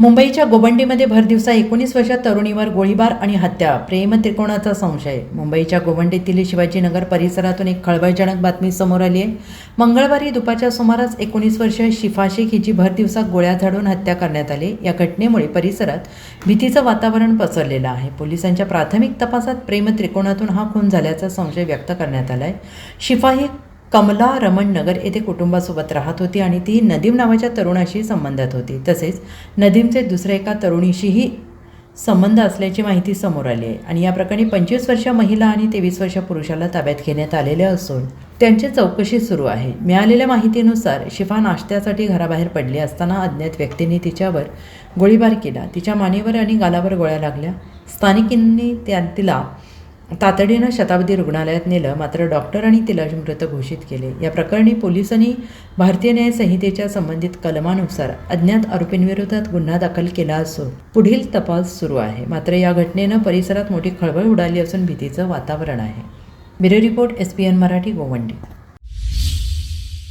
मुंबईच्या गोवंडीमध्ये भरदिवसा एकोणीस वर्षात तरुणीवर गोळीबार आणि हत्या. प्रेम त्रिकोणाचा संशय. मुंबईच्या गोवंडीतील शिवाजीनगर परिसरातून एक खळबळजनक बातमी समोर आली आहे. मंगळवारी दुपारच्या सुमारास एकोणीस वर्षीय शिफा शेख हिची भरदिवसा गोळ्या झाडून हत्या करण्यात आली. या घटनेमुळे परिसरात भीतीचं वातावरण पसरलेलं आहे. पोलिसांच्या प्राथमिक तपासात प्रेम त्रिकोणातून हा खून झाल्याचा संशय व्यक्त करण्यात आला आहे शिफा ही कमला रमण नगर येथे कुटुंबासोबत राहत होती आणि ती नदीम नावाच्या तरुणाशी संबंधात होती. तसेच नदीमचे दुसऱ्या एका तरुणीशीही संबंध असल्याची माहिती समोर आली आहे आणि या प्रकरणी पंचवीस वर्ष महिला आणि तेवीस वर्ष पुरुषाला ताब्यात घेण्यात आलेले असून त्यांची चौकशी सुरू आहे. मिळालेल्या माहितीनुसार शिफा नाश्त्यासाठी घराबाहेर पडली असताना अज्ञात व्यक्तींनी तिच्यावर गोळीबार केला. तिच्या मानेवर आणि गालावर गोळ्या लागल्या. स्थानिकांनी त्या तिला तातडीनं शताब्दी रुग्णालयात नेलं मात्र डॉक्टरांनी तिला मृत घोषित केले. या प्रकरणी पोलिसांनी भारतीय न्याय संहितेच्या संबंधित कलमानुसार अज्ञात आरोपींविरोधात गुन्हा दाखल केला असून पुढील तपास सुरू आहे. मात्र या घटनेनं परिसरात मोठी खळबळ उडाली असून भीतीचं वातावरण आहे. Bureau report S P N Marathi Govandi.